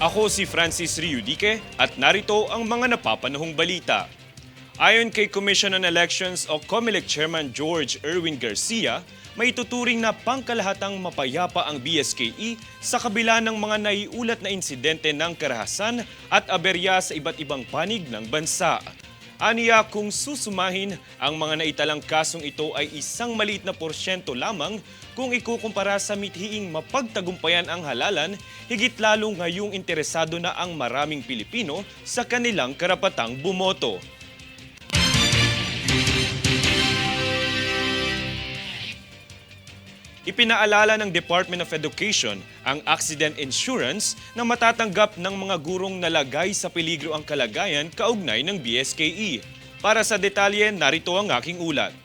Ako si Francis Riudique at narito ang mga napapanahong balita. Ayon kay Commission on Elections o COMELEC Chairman George Erwin Garcia, may tuturing na pangkalahatang mapayapa ang BSKE sa kabila ng mga naiulat na insidente ng karahasan at aberya sa iba't ibang panig ng bansa. Aniya kung susumahin, ang mga naitalang kasong ito ay isang maliit na porsyento lamang kung ikukumpara sa mithiing mapagtagumpayan ang halalan, higit lalo ngayong interesado na ang maraming Pilipino sa kanilang karapatang bumoto. Ipinaalala ng Department of Education ang accident insurance na matatanggap ng mga gurong nalagay sa peligro ang kalagayan kaugnay ng BSKE. Para sa detalye, narito ang aking ulat.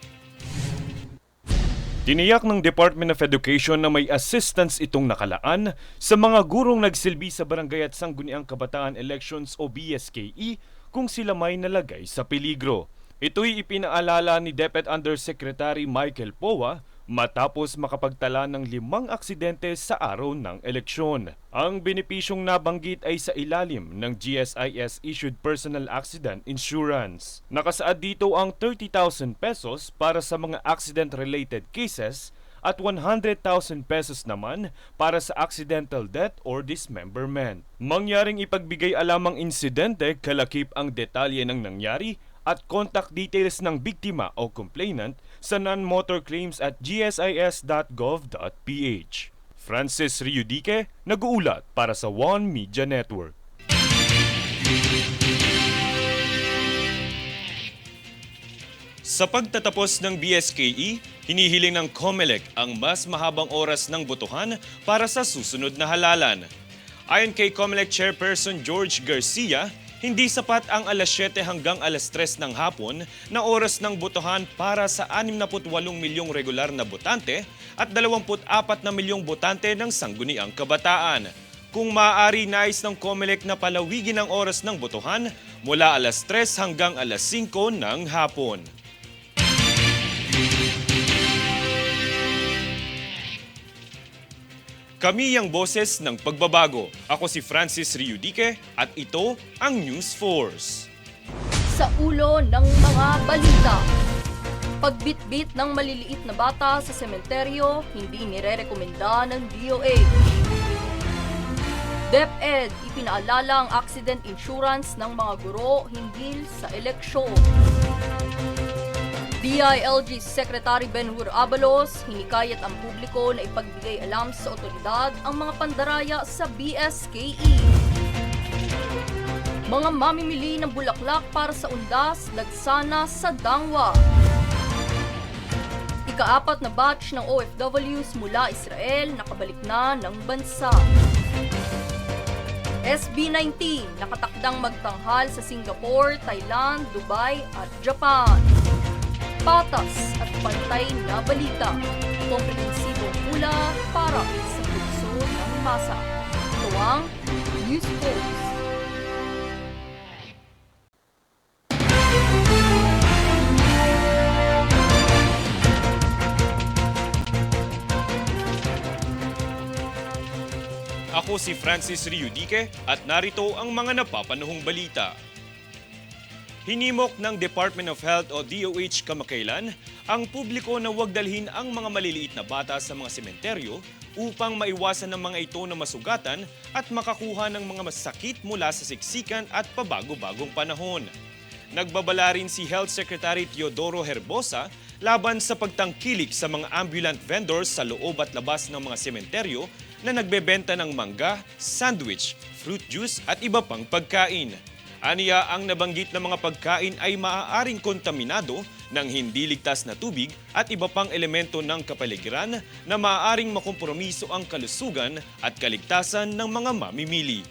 Tiniyak ng Department of Education na may assistance itong nakalaan sa mga gurong nagsilbi sa Barangay at Sangguniang Kabataan Elections o BSKE kung sila may nalagay sa peligro. Ito'y ipinaalala ni DepEd Undersecretary Michael Powa matapos makapagtala ng limang aksidente sa araw ng eleksyon. Ang benepisyong nabanggit ay sa ilalim ng GSIS Issued Personal Accident Insurance. Nakasaad dito ang 30,000 pesos para sa mga accident-related cases at 100,000 pesos naman para sa accidental death or dismemberment. Mangyaring ipagbigay alam ang insidente, kalakip ang detalye ng nangyari at contact details ng biktima o complainant sa non-motor claims at gsis.gov.ph. Francis Riudique, nag-uulat para sa One Media Network. Sa pagtatapos ng BSKE, hinihiling ng COMELEC ang mas mahabang oras ng botohan para sa susunod na halalan. Ayon kay COMELEC Chairperson George Garcia, hindi sapat ang alas 7 hanggang alas 3 ng hapon na oras ng botohan para sa 68 milyong regular na botante at 24 na milyong botante ng sangguniang kabataan. Kung maaari nais ng COMELEC na palawigin ang oras ng botohan mula alas 3 hanggang alas 5 ng hapon. Kami ang boses ng pagbabago. Ako si Francis Riudique at ito ang News Force. sa ulo ng mga balita. Pagbitbit ng maliliit na bata sa sementeryo, hindi nirerekomenda ng DOA. DepEd, ipinaalala ang accident insurance ng mga guro hinggil sa eleksyon. DILG Secretary Benhur Abalos, hinikayat ang publiko na ipagbigay alam sa otoridad ang mga pandaraya sa BSKE. Mga mamimili ng bulaklak para sa undas, lagsana sa Dangwa. Ikaapat na batch ng OFWs mula Israel nakabalik na ng bansa. SB-19 nakatakdang magtanghal sa Singapore, Thailand, Dubai at Japan. Patas at pantay na balita. Komprehensibong hula para sa puso ng masa. Ito ang News Post. Ako si Francis Riudique at narito ang mga napapanahong balita. Hinimok ng Department of Health o DOH kamakailan ang publiko na huwag dalhin ang mga maliliit na bata sa mga sementeryo upang maiwasan ng mga ito na masugatan at makakuha ng mga masakit mula sa siksikan at pabago-bagong panahon. Nagbabala rin si Health Secretary Teodoro Herbosa laban sa pagtangkilik sa mga ambulant vendors sa loob at labas ng mga sementeryo na nagbebenta ng mangga, sandwich, fruit juice at iba pang pagkain. Aniya ang nabanggit na mga pagkain ay maaaring kontaminado ng hindi ligtas na tubig at iba pang elemento ng kapaligiran na maaaring makompromiso ang kalusugan at kaligtasan ng mga mamimili.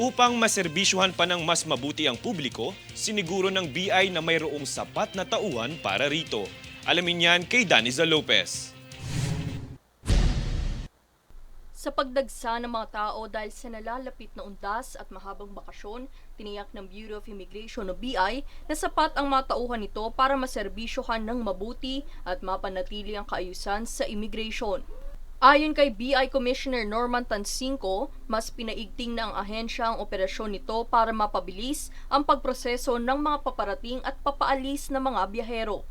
Upang maserbisyuhan pa ng mas mabuti ang publiko, siniguro ng BI na mayroong sapat na tauhan para rito. Alamin yan kay Daniza Lopez. Sa pagdagsa ng mga tao dahil sa nalalapit na undas at mahabang bakasyon, tiniyak ng Bureau of Immigration o BI na sapat ang mga tauhan nito para maserbisyohan ng mabuti at mapanatili ang kaayusan sa immigration. Ayon kay BI Commissioner Norman Tansinko, mas pinaigting na ang ahensya ang operasyon nito para mapabilis ang pagproseso ng mga paparating at papaalis ng mga biyahero.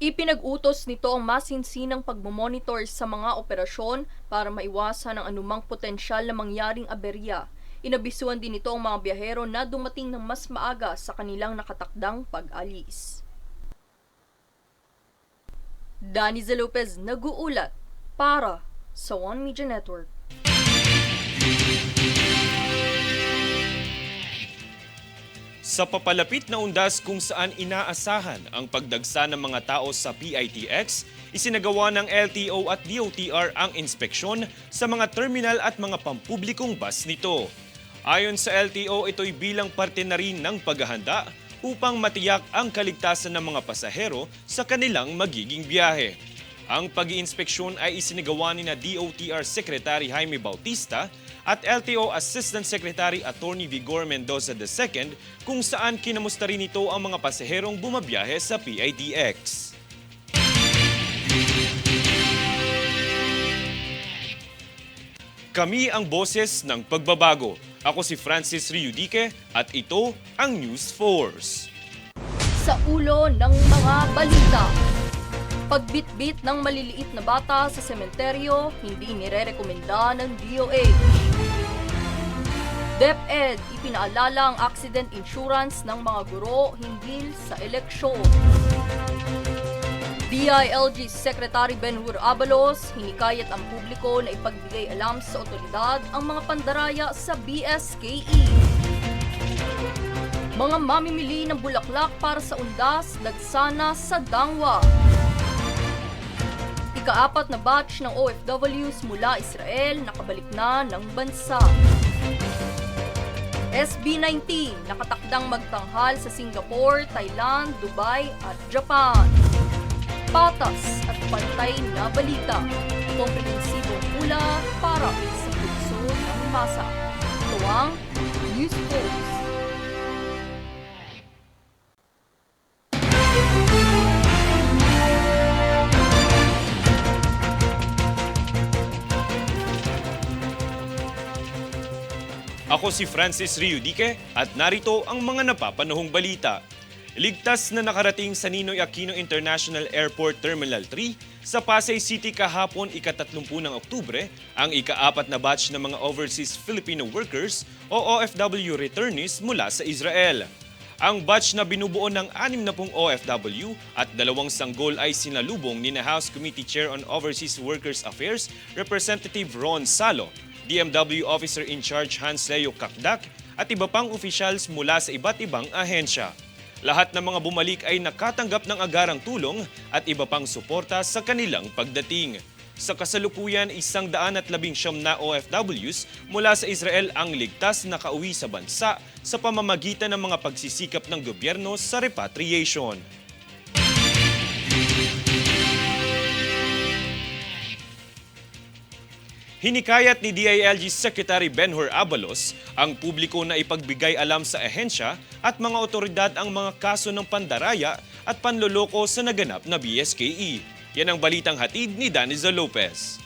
Ipinag-utos nito ang masinsinang pagmomonitor sa mga operasyon para maiwasan ang anumang potensyal na mangyaring aberya. Inabisuan din nito ang mga biyahero na dumating ng mas maaga sa kanilang nakatakdang pag-alis. Danny Lopez nag-uulat para sa One Media Network. Sa papalapit na undas kung saan inaasahan ang pagdagsa ng mga tao sa PITX, isinagawa ng LTO at DOTR ang inspeksyon sa mga terminal at mga pampublikong bus nito. Ayon sa LTO, ito'y bilang parte na rin ng paghahanda upang matiyak ang kaligtasan ng mga pasahero sa kanilang magiging biyahe. Ang pag-iinspeksyon ay isinagawa ni na DOTR Secretary Jaime Bautista at LTO Assistant Secretary Attorney Vigor Mendoza II kung saan kinamusta rin ito ang mga pasaherong bumabiyahe sa PITX. Kami ang boses ng pagbabago. Ako si Francis Riudique at ito ang News Force. Sa ulo ng mga balita. Pagbitbit ng maliliit na bata sa sementeryo, hindi nirerekomenda ng DOH. DepEd, ipinaalala ang accident insurance ng mga guro hinggil sa eleksyon. DILG Secretary Benhur Abalos, hinikayat ang publiko na ipagbigay alam sa otoridad ang mga pandaraya sa BSKE. Mga mamimili ng bulaklak para sa undas, dagsana sa Dangwa. Ikaapat na batch ng OFWs mula Israel nakabalik na ng bansa. SB19 nakatakdang magtanghal sa Singapore, Thailand, Dubai at Japan. Patas at pantay na balita. Komprehensibong pula para sa pulso ng masa. Ito ang News Post. Ako si Francis Riudique at narito ang mga napapanahong balita. Ligtas na nakarating sa Ninoy Aquino International Airport Terminal 3 sa Pasay City kahapon ika-30 ng Oktubre ang ika-apat na batch ng mga overseas Filipino workers o OFW returnees mula sa Israel. Ang batch na binubuo ng 60 OFW at dalawang sanggol ay sinalubong ni na House Committee Chair on Overseas Workers Affairs Representative Ron Salo DMW Officer in Charge Hans Leo Kakdak at iba pang officials mula sa iba't ibang ahensya. Lahat ng mga bumalik ay nakatanggap ng agarang tulong at iba pang suporta sa kanilang pagdating. Sa kasalukuyan, isang daan at labing siyam na OFWs mula sa Israel ang ligtas na kauwi sa bansa sa pamamagitan ng mga pagsisikap ng gobyerno sa repatriation. Hinikayat ni DILG Secretary Benhur Abalos ang publiko na ipagbigay alam sa ahensya at mga otoridad ang mga kaso ng pandaraya at panloloko sa naganap na BSKE. Yan ang balitang hatid ni Daniza Lopez.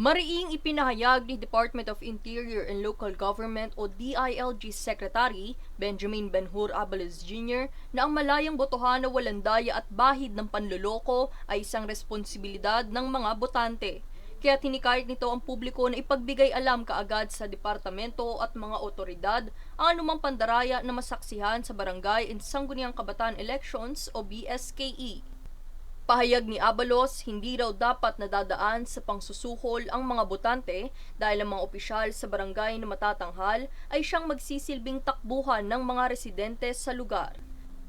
Mariing ipinahayag ni Department of Interior and Local Government o DILG Secretary Benjamin Benhur Abalos Jr. na ang malayang botohan na walang daya at bahid ng panloloko ay isang responsibilidad ng mga botante. Kaya tinikayat nito ang publiko na ipagbigay alam kaagad sa departamento at mga otoridad ang anumang pandaraya na masaksihan sa Barangay and Sangguniang Kabataan Elections o BSKE. Pahayag ni Abalos, hindi raw dapat nadadaan sa pangsusuhol ang mga botante dahil ang mga opisyal sa barangay na matatanghal ay siyang magsisilbing takbuhan ng mga residente sa lugar.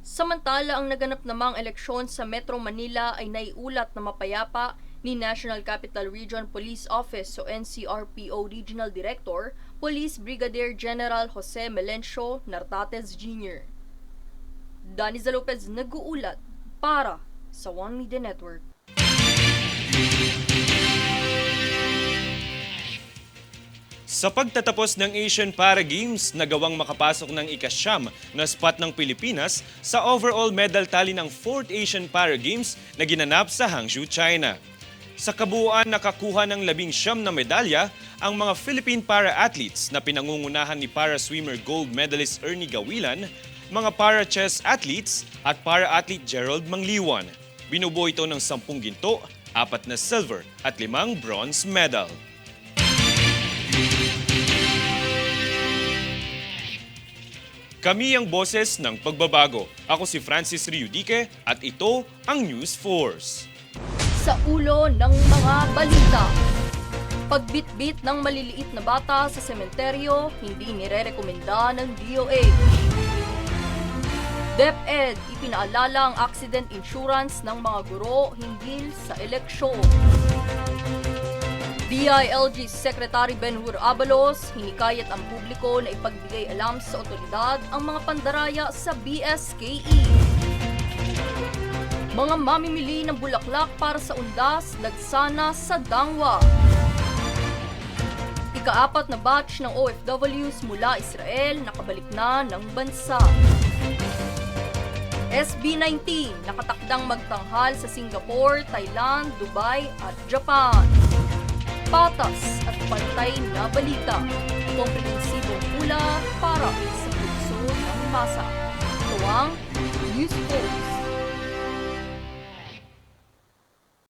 Samantala, ang naganap namang eleksyon sa Metro Manila ay naiulat na mapayapa ni National Capital Region Police Office o NCRPO Regional Director, Police Brigadier General Jose Melencio Nartates Jr. Daniza Lopez nag-uulat para sa One Media Network. Sa pagtatapos ng Asian Para Games, nagawang makapasok ng ikasyam na spot ng Pilipinas sa overall medal tally ng 4th Asian Para Games na ginanap sa Hangzhou, China. Sa kabuuan nakakuha ng labing siyam na medalya ang mga Philippine para-athletes na pinangungunahan ni para-swimmer gold medalist Ernie Gawilan, mga para-chess athletes at para-athlete Gerald Mangliwan. Binubuo ito ng 10 ginto, apat na silver at limang bronze medal. Kami ang boses ng pagbabago. Ako si Francis Riudique at ito ang News Force. Sa ulo ng mga balita. Pagbitbit ng maliliit na bata sa sementeryo, hindi nire-rekomenda ng DOH. DepEd, ipinaalala ang accident insurance ng mga guro hinggil sa eleksyon. DILG Secretary Benhur Abalos, hinikayat ang publiko na ipagbigay alam sa otoridad ang mga pandaraya sa BSKE. Mga mamimili ng bulaklak para sa undas, nagsana sa Dangwa. Ikaapat na batch ng OFWs mula Israel nakabalik na ng bansa. SB19 nakatakdang magtanghal sa Singapore, Thailand, Dubai at Japan. Patas at pantay na balita. Komprehensibong pula para sa puso ng masa. Ito ang News Post.